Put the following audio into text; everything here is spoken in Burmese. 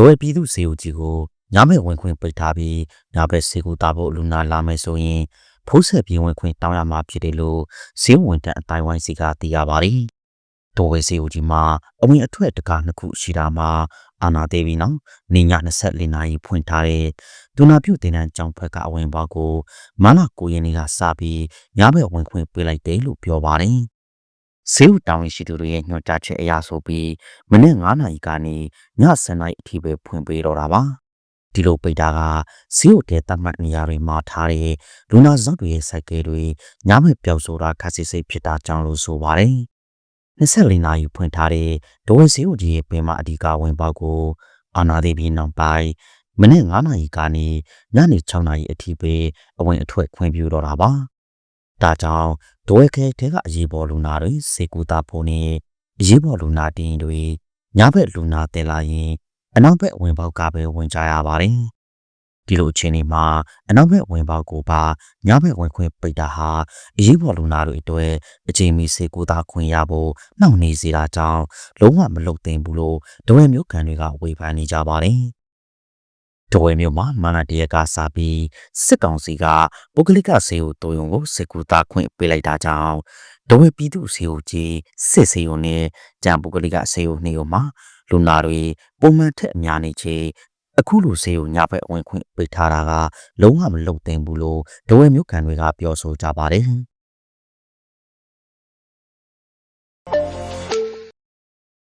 ဒိုဝဲပြည်သူစေဦးကြီးကိုညမဲ့ဝင်ခွင့်ပိတ်ထားပြီးညဘက်စေကူတာဖို့လူနာလာမယ်ဆိုရင်ဖိုးဆက်ပြေးဝင်ခွင့်တောင်းရမှာဖြစ်တယ်လို့ဈေးဝင်တန်အတိုင်းဝိုင်းစီကသိရပါတယ်။ဒိုဝဲစေဦးကြီးမှာအဝင်အထွက်တကားနှစ်ခုရှိတာမှာအာနာသေးပြီနော်။နေည24နာရီဖွင့်ထားတဲ့ဒူနာပြုတ်တင်တန်းကြောင်ဖက်ကအဝင်ပေါက်ကိုမန9ရက်နေ့ကစပြီးညဘက်ဝင်ခွင့်ပေးလိုက်တယ်လို့ပြောပါတယ်။ ဆေးဥတောင်းရှိသူတွေရဲ့ညွှန်ကြားချက်အရဆိုပြီးမနေ့9နာရီကနေည10နာရီအထိပဲဖွင့်ပေးတော့တာပါဒီလိုပိတ်တာကဈေးဥတဲတတ်မှတ်နေရာတွေမှာထားတဲ့လူနာစောက်တွေရဲ့စိုက်ကဲတွေညမဲ့ပျောက်ဆိုတာခက်စစ်စိတ်ဖြစ်တာကြောင့်လို့ဆိုပါတယ်24နာရီဖွင့်ထားတဲ့ဒိုဝဲဈေးဥကြီးရဲ့ပင်မအဓိကဝင်ပေါက်ကိုအာနာဒေပြီးနောက်ပိုင်းမနေ့9နာရီကနေညနေ6နာရီအထိပဲအဝင်အထွက်ခွင့်ပြုတော့တာပါ ဒါကြောင့်ဒိုဝဲခဲတဲကအရေးပေါ်လူနာတွေစေကူတာဖို့နဲ့အရေးပေါ်လူနာတင်တွေညဘက်လူနာတင်လာရင်အနောက်ဘက်ဝင်ပေါက်ကပဲဝင်ကြရပါတယ်။ဒီလိုအခြေအနေမှာအနောက်ဘက်ဝင်ပေါက်ကိုပါညဘက်ဝင်ခွင့်ပိတ်တာဟာအရေးပေါ်လူနာတွေအတွက်အချိန်မီစေကူတာခွင့်ရဖို့နှောင့်နှေးစေတာကြောင့်လုံးဝမလုပ်သင့်ဘူးလို့ဒဝဲမျိုးကန်တွေကဝေဖန်နေကြပါတယ်။ ဒဝဲမျိုးမှာမန္တရကစားပြီးစစ်ကောင်စီကပုဂ္ဂလိကစေဦးတိုးရုံကိုစေကူတာခွင့်ပေးလိုက်တာကြောင့်ဒဝဲပြည်သူစေဦးကြီးစစ်စေဦးနဲ့ကြံပုဂ္ဂလိကစေဦးနေုံမှာလူနာတွေပုံမှန်ထက်အများနေချေအခုလိုဆေးကိုညဘက်ဝင်ခွင့်ပိတ်ထားတာကလုံးဝမလုံသင့်ဘူးလို့ဒဝဲမျိုးကန်တွေကပြောဆိုကြပါတယ်။